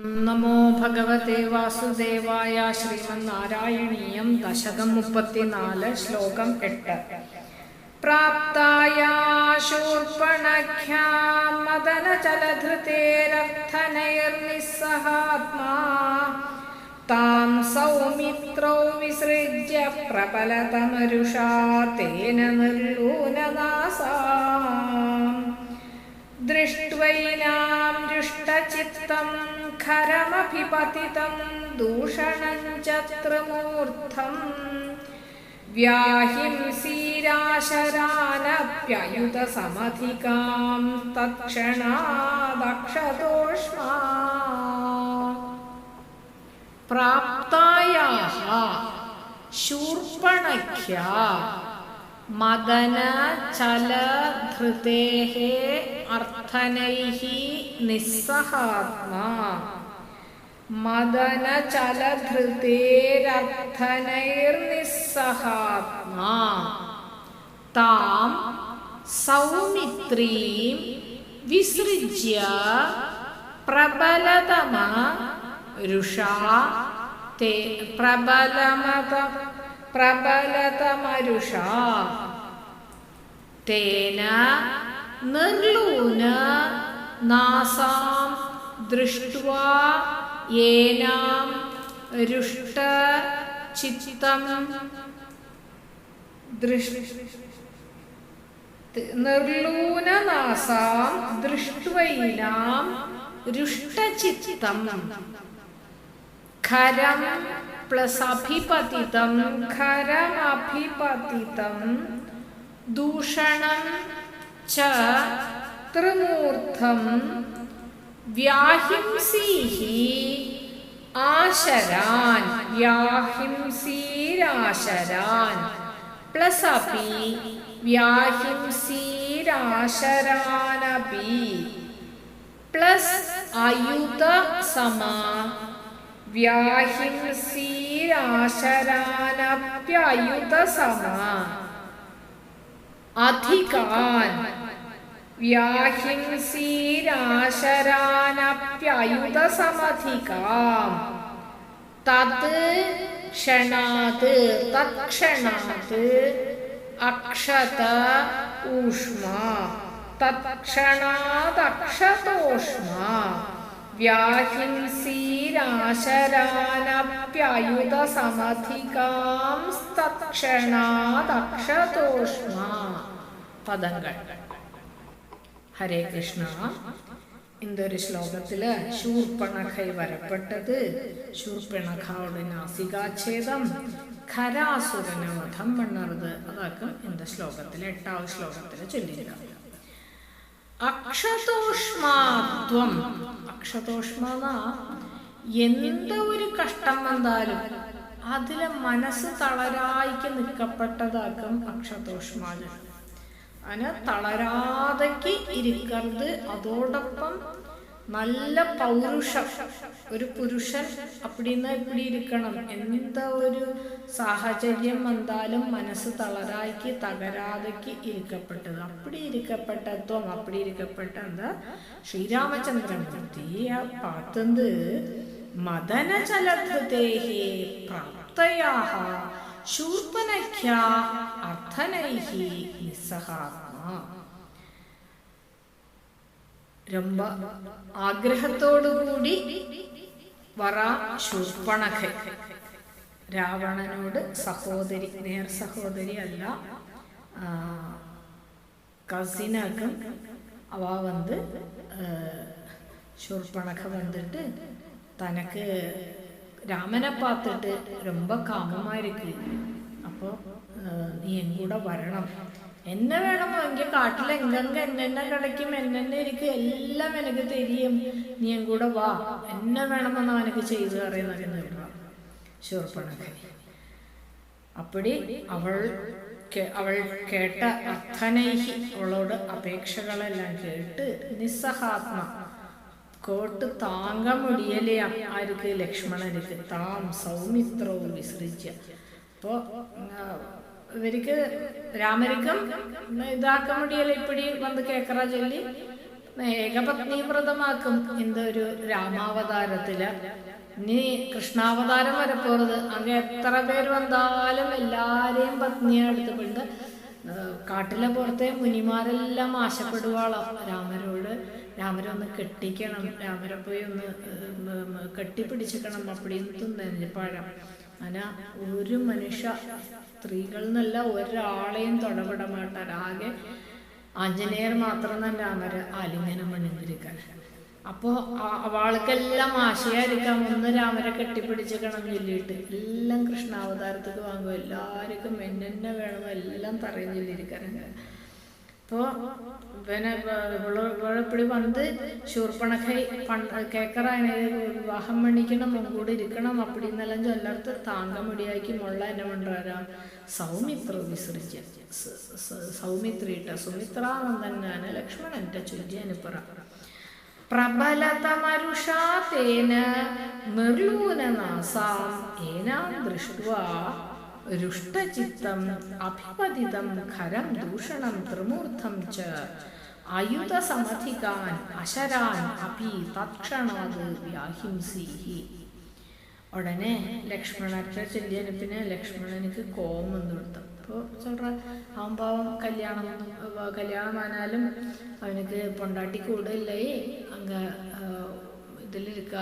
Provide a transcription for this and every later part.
നമോ ഭഗവതേ വാസുദേവായ ശ്രീമന്നാരായണീയം ദശകം മുപ്പത്തിനാല് ശ്ലോകം എട്ട്. പ്രാപ്തായ മദനചലധൃതേ സൗമിത്രോ വിസൃജ്യ പ്രബലതമരുഷാ തേന ഖരമഭിപതിതം ദൂഷണം ച ത്രിമൂർധം വ്യാഹിംസീരാശരാനപ്യയുത സമധികാം शूर्पणख्या മദനചലധൃതേः അർത്ഥനൈः നിസ്സഹാത്മാ മദനചലധൃതേരർത്ഥനൈർനിസ്സഹാത്മാ. താം സൗമിത്രീം വിസൃജ്യ പ്രബലതമ രുഷാ തേ പ്രബലമത പ്രബലതമരുഷാ. തേന നിർലൂന നാസാം ദൃഷ്ട്വാ നിർലൂനനാസാം ദൃഷ്ട്വൈനാം രുഷ്ടചിത്തം ഖരം പ്ലസ് അഭിപതിതം ഖരമഭിപതിതം ദൂഷണം ച व्याहिंसीः आशरान् व्याहिंसीराशरान् प्लस् अपि व्याहिंसीराशरानपि। प्लस अयुत समा व्याहिंसीराशरानप्ययुत समा। अधिकान् व्याहिंसीराशरा സമധികാം തത് ക്ഷണാത് തത്ക്ഷണാത് അക്ഷത ഊഷ്മ. തത്ക്ഷണാദക്ഷതോഷ്മ വ്യാഹിംസീരാശരാനപ്യയുത സമധികാം തത്ക്ഷണാദക്ഷതോഷ്മ പദങ്ങൾ. ഹരേ കൃഷ്ണ. ഇന്തൊരു ശ്ലോകത്തിൽ ശൂർപ്പണഖൈ വരപ്പെട്ടത്. ശൂർപ്പിണഖയുടെ നാസികാഛേദം ഖരാസുരന വധം പണ്ണത് അതൊക്കെ എന്റെ ശ്ലോകത്തിൽ എട്ടാം ശ്ലോകത്തിൽ ചൊല്ലിയില്ല. അക്ഷതോഷ്മാത്വം. അക്ഷതോഷ്മത എന്ത ഒരു കഷ്ടം വന്നാലും അതിലെ മനസ്സ് തളരായിക്ക് നിൽക്കപ്പെട്ടതാക്കും അക്ഷതോഷ്മാ അതിന് തളരാതയ്ക്ക് ഇരിക്കരുത്. അതോടൊപ്പം നല്ല പൗരുഷം ഒരു പുരുഷൻ അപ്പിടിന്ന് ഇപ്പിടി ഇരിക്കണം. എന്താ ഒരു സാഹചര്യം വന്നാലും മനസ്സ് തളരാക്കി തകരാതയ്ക്ക് ഇരിക്കപ്പെട്ടത്. അപ്പടി ഇരിക്കപ്പെട്ടത്വം അപ്പടി ഇരിക്കപ്പെട്ട എന്താ ശ്രീരാമചന്ദ്രൻ പാത്തന്ത് മദനചലധൃതേഹേ പ്രാപ്തയാഹ. ശൂർപ്പനഖ്യ അർത്ഥനൈഹി നിസ്സഹാത്മാ ரொம்ப ആഗ്രഹത്തോടുകൂടി വറ ശൂർപ്പണഖ രാവണനോട് സഹോദരി നേർ സഹോദരി അല്ല കസിനാക്കും അവ വന്ന് ശൂർപ്പണഖ വന്നിട്ട് തനക്ക് രാമനെ பார்த்துட்டு ரொம்ப காமமா இருக்கு அப்போ നീ എങ്കൂടെ വരണം എന്നെ വേണമോ എങ്കിൽ കാട്ടിൽ എങ്കെങ്ക എന്നെ കിടക്കും എന്നെ ഇരിക്കും എല്ലാം എനിക്ക് തെരിയും നീ എങ്കൂടെ വാ എന്നെ വേണമെന്ന് അവനക്ക് ചെയ്തു അറിയുന്ന ശൂർപ്പണഖ അപ്പടി അവൾ അവൾ കേട്ട അർത്ഥനൈഹി അവളോട് അപേക്ഷകളെല്ലാം കേട്ട് നിസ്സഹാത്മ കോട്ട് താങ്ക മുടിയലേ ആർക്ക് ലക്ഷ്മണനിക്ക് താം സൗമിത്രവും വിസൃജ്യ അപ്പോൾ ഇവർക്ക് രാമരിക്കും ഇതാക്ക മുടിയല ഇപ്പടി വന്ന് കേക്കറ ചൊല്ലി? ഏകപത്നി വ്രതമാക്കും എന്തൊരു രാമാവതാരത്തിൽ. ഇനി കൃഷ്ണാവതാരം വരപ്പോറത് അങ്ങ് എത്ര പേര് വന്നാലും എല്ലാരെയും പത്നിയെ എടുത്തുകൊണ്ട് കാട്ടിലെ പുറത്തെ മുനിമാരെല്ലാം ആശപ്പെടുവാളാം രാമരോട് രാമരൊന്ന് കെട്ടിക്കണം. രാമരെ പോയി ഒന്ന് കെട്ടിപ്പിടിച്ചിക്കണം. അപ്പടിയും നെല്ലിപ്പാഴം അങ്ങനെ ഒരു മനുഷ്യ സ്ത്രീകൾ എന്നല്ല ഒരാളെയും തൊടപെടമാട്ടാൻ ആകെ ആഞ്ജനേയർ മാത്രം തന്നെ രാമര് ആലിംഗനം പണിഞ്ഞിരിക്കാൻ അപ്പോൾ അവൾക്കെല്ലാം ആശയായിരിക്കാം. ഒന്ന് രാമരെ കെട്ടിപ്പിടിച്ചിക്കണം ചൊല്ലിയിട്ട്. എല്ലാം കൃഷ്ണാവതാരത്തിൽ വാങ്ങും. എല്ലാവർക്കും എന്നെ വേണം എല്ലാം തറയും ചൊല്ലിയിരിക്കാനുണ്ട് അപ്പോൾ പിന്നെ ഇവളിപ്പടി വന്ന് ശൂർപ്പണക്കൈ പണ്ട് കേക്കറാണ്. വിവാഹം പണിക്കണം മുൻകൂടി ഇരിക്കണം അപ്പടി എന്നെല്ലാം താങ്ക മുടിയാക്കി മുള്ള എന്നെ കൊണ്ടുവരാം. സൗമിത്ര വിസൃജ്യ സ- സ- സൗമിത്രിയിട്ട സുമിത്രാനന്ദനാണ് ലക്ഷ്മണന്റെ പ്രബലതമരുഷാ തേന നിർലൂനനാസാം ഏനാം ദൃഷ്ട്വാ രുഷ്ടചിത്തം അഭിപതിതം ഖരം ദൂഷണം ത്രിമൂർധം ച ആയുധസമധികാൻ അശരാൻ അപി തത്ക്ഷണാത് വ്യാഹിംസീഹി ഉടനെ ലക്ഷ്മണന്റെ ചെല്ലിയനുപ്പിന് ലക്ഷ്മണനിക്ക് കോപം വന്നു കൊടുത്തു അപ്പോൾ சொல்ற അവൻ പാവം കല്യാണം വ- കല്യാണമാനാലും അവനക്ക് പൊണ്ടാട്ടി കൂടില്ലേ അങ്ങ ഇതിലിരിക്ക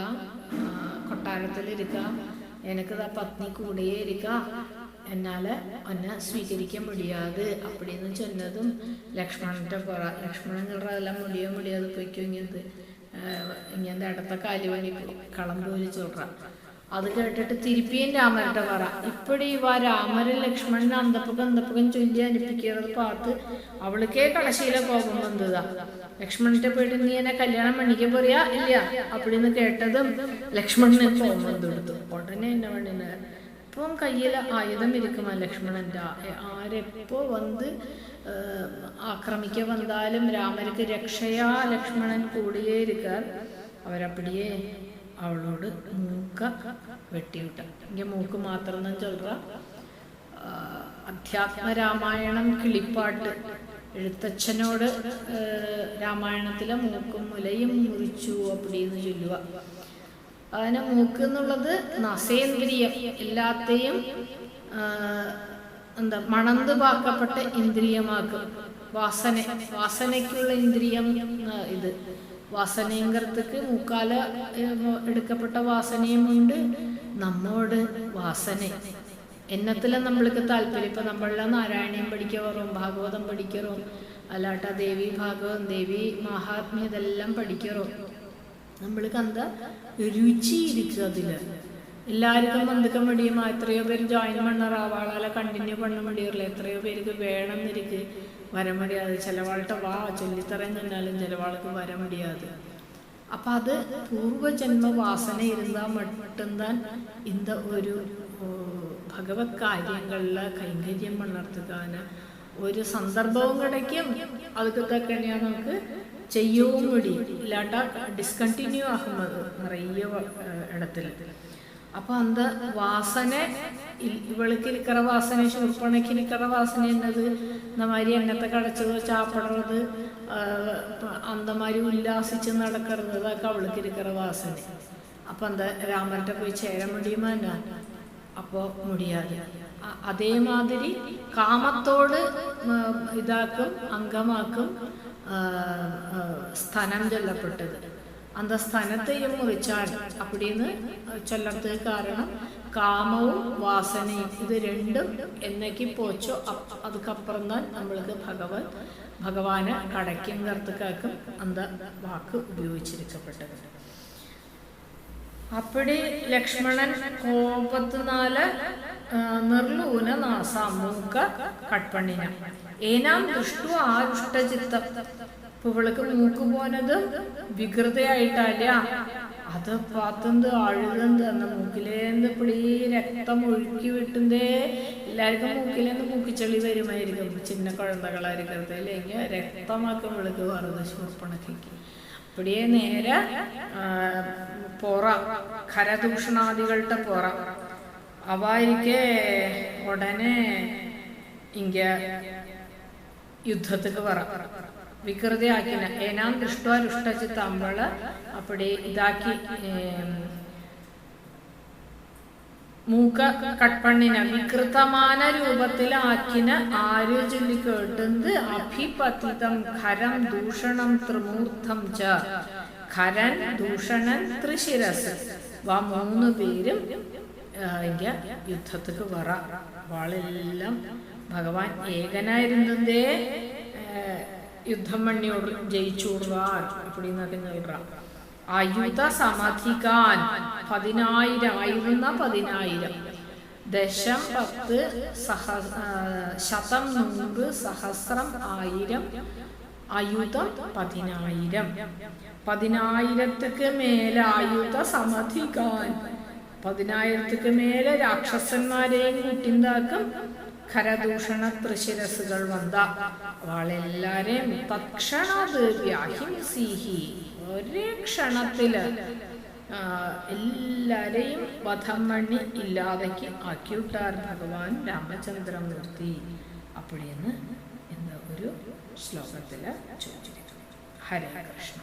കൊട്ടാരത്തിലിരിക്ക എനിക്കത് ആ പത്നി കൂടെയേ ഇരിക്ക മുടിയാതെ അപ്പടിന്ന് ചൊന്നതും ലക്ഷ്മണന്റെ പുറ ലക്ഷ്മണൻ ചൊല്ലുற അതെല്ലാം മുടിയോ മുടിയാതെ പൊയ്ക്കോ ഇങ്ങനത്തെ ഇങ്ങനത്തെ അടുത്ത കാലുവണി കളം പോലെ ചൊല്ലുക അത് കേട്ടിട്ട് തിരുപ്പിയും രാമരുടെ പറ ഇപ്പടി ഇവ രാമര് ലക്ഷ്മണൻ അന്തപ്പകം അന്തപ്പകം ചൊല്ലി അനുപ്പിക്കുന്നത് പാത്ത് അവൾക്കേ കടശീല കോപം വന്നതാ. ലക്ഷ്മണന്റെ പോയിട്ട് നീ എന്നെ കല്യാണം പണിക്ക് പറയാ? ഇല്ല. അപ്പടിന്ന് കേട്ടതും ലക്ഷ്മണന് കോപം വന്നു കൊടുത്തു. ഉടനെ എന്നെ പണിന് ഇപ്പം കയ്യിൽ ആയുധം ഇരിക്കുമാ ലക്ഷ്മണന്റെ ആരെപ്പോൾ ആരെപ്പോ വന്ന് ആക്രമിക്ക വന്നാലും രാമർക്ക് രക്ഷയാ ലക്ഷ്മണൻ കൂടിയേ ഇരിക്കാർ അവരപ്പടിയേ അവളോട് മൂക്ക വെട്ടിവിട്ട. ഇങ്ങനെ മൂക്ക് മാത്രം ചൊല്ലുക. അധ്യാത്മരാമായണം കിളിപ്പാട്ട്. എഴുത്തച്ഛനോട് രാമായണത്തിലെ മൂക്കും മുലയും മുറിച്ചു അപ്പടിന്ന് ചൊല്ലുക. അതിന് മൂക്ക് എന്നുള്ളത് നസേന്ദ്രിയം എല്ലാത്തെയും എന്താ മണന്ത് പാക്കപ്പെട്ട ഇന്ദ്രിയമാക്കും. വാസന വാസനയ്ക്കുള്ള ഇന്ദ്രിയം ഇത്. വാസനയങ്കരത്തേക്ക് മൂക്കാല എടുക്കപ്പെട്ട എടുക്കപ്പെട്ട വാസനയുമുണ്ട് നമ്മോട് വാസന. എന്നത്തിലും നമ്മൾക്ക് താല്പര്യം. ഇപ്പൊ നമ്മളെല്ലാം നാരായണീയം പഠിക്കറും ഭാഗവതം പഠിക്കറും അല്ലാട്ട ദേവി ഭാഗവതം ദേവി മഹാത്മ്യം ഇതെല്ലാം പഠിക്കറോ. നമ്മൾക്ക് കണ്ട രുചി അതിൽ എല്ലാവർക്കും ബന്ധുക്കം മടിയുമാ എത്രയോ പേര് ജോയിൻ പണ്ണറാവാളാല കണ്ടിന്യൂ പണ്ണ മടിയറില്ല? എത്രയോ പേർക്ക് വേണം എന്നിരിക്ക് വര മടിയാതെ. ചിലവാളുടെ വാ ചൊല്ലിത്തറയും തന്നാലും ചിലവാൾക്ക് വര മടിയാതെ. അപ്പൊ അത് പൂർവജന്മ വാസന ഇരുന്നാ മട്ടുന്താൻ ഇന്ത ഒരു ഭഗവത് കാര്യങ്ങളിൽ കൈങ്കര്യം പണർത്തുകാന് ഒരു സന്ദർഭവും കിടക്കും അതൊക്കെ തന്നെയാണ് നമുക്ക് ചെയ്യവും കൂടി ഇല്ലാണ്ട ഡിസ്കണ്ടിന്യൂ ആകുന്നത് നിറയെ ഇടത്തിൽ അപ്പൊ അന്ത വാസന? ഇവൾക്ക് ഇരിക്കറ വാസന ശൂർപ്പണയ്ക്ക് ഇരിക്കറ വാസന എന്നത് എണ്ണത്തെ കടച്ചത് ചാപ്പിടുന്നത് അന്തമാരി ഉല്ലാസിച്ച് നടക്കുന്നത് അതൊക്കെ അവൾക്ക് ഇരിക്കറ വാസന. അപ്പൊ എന്താ രാമന്റെ പോയി മുടിയുമാ ഞാൻ അപ്പോ മുടിയാതെ. അതേമാതിരി കാമത്തോട് ഇതാക്കും അംഗമാക്കും സ്ഥനം ചൊല്ലപ്പെട്ടത്. അന്ത സ്ഥനത്തെയും മുറിച്ചാൽ അപ്പടിന്ന് ചൊല്ലത്ത് കാരണം കാമവും വാസനയും ഇത് രണ്ടും എന്നേക്ക് പോച്ചോ അതുക്കപ്പുറം തന്നെ നമ്മൾക്ക് ഭഗവത് ഭഗവാനെ കടയ്ക്കും കർത്തുക്കാക്കും അന്ത വാക്ക് ഉപയോഗിച്ചിരിക്കപ്പെട്ടത്. അപ്പടി ലക്ഷ്മണൻ കോപത്തിനാല് നിർലൂന നാസ മൂക്ക കട്പണ്ണിന. ഏനാം ദുഷ്ടു ആരുഷ്ടചിത്തം ഇപ്പൊ ഇവൾക്ക് മൂക്ക് പോനത് വികൃതയായിട്ടല്ല അത് പാത്തന്ത് അഴുകന്ത് എന്ന മൂക്കിലേന്ന് പിടി രക്തം ഒഴുക്കി വിട്ടുന്നേ എല്ലാവർക്കും മൂക്കിലേന്ന് മൂക്കിച്ചെളി വരുമായിരിക്കും. ചിന്ന കുഴന്തകളായിരിക്കും അല്ലെങ്കിൽ രക്തമൊക്കെ വിളക്ക് വറുത് ശൂർപ്പണക്ക് ഇവിടിയെ നേരെ പുറ ഖരദൂഷണാദികളുടെ പുറ. അവായിരിക്കെ ഉടനെ ഇങ്ക യുദ്ധത്തിൽ പറ വികൃതി ഏനാം ദൃഷ്ട തമ്മൾ അപ്പടി ഇതാക്കി മൂക്ക കട്പണ്ണിന വികൃതമാന രൂപത്തിൽ ആക്കിന ആര്യ ചൊല്ലി കേട്ടത് അഭിപതിതം ഖരം ദൂഷണം ത്രിമൂർത്തം ച. ഖരൻ ദൂഷണൻ തൃശിരസ് വാ മൂന്ന് പേരും ഇങ്ക യുദ്ധത്തിക്ക് വറ. വാളെല്ലാം ഭഗവാൻ ഏകനായിരുന്നതേ യുദ്ധം മണ്ണിയോട് ജയിച്ചു വിടുവാൻ അപ്പടിന്നൊക്കെ നൽകാം അയുത സമധികാൻ പതിനായിരം അയുന്ന പതിനായിരം. ദശം പത്ത് സഹ ശതം നൂറ് സഹസ്രം ആയിരം അയുധം പതിനായിരം. പതിനായിരത്തിക്ക് മേലെ ആയുധ സമധികാൻ പതിനായിരത്തിക്ക് മേലെ രാക്ഷസന്മാരെയും കൂട്ടിണ്ടാക്കും. ഖരദൂഷണ തൃശിരസുകൾ വന്ന അവളെല്ലാരെയും തക്ഷണത് വ്യാഹിംസീഹി ഒരേ ക്ഷണത്തിൽ എല്ലാരെയും വധം പണി ഇല്ലാതയ്ക്ക് ആക്കിവിട്ടാർ ഭഗവാൻ രാമചന്ദ്രമൂർത്തി അപ്പോഴെന്ന് എന്ന ഒരു ശ്ലോകത്തിൽ ചോദിച്ചിരിക്കുന്നു. ഹരേ കൃഷ്ണ.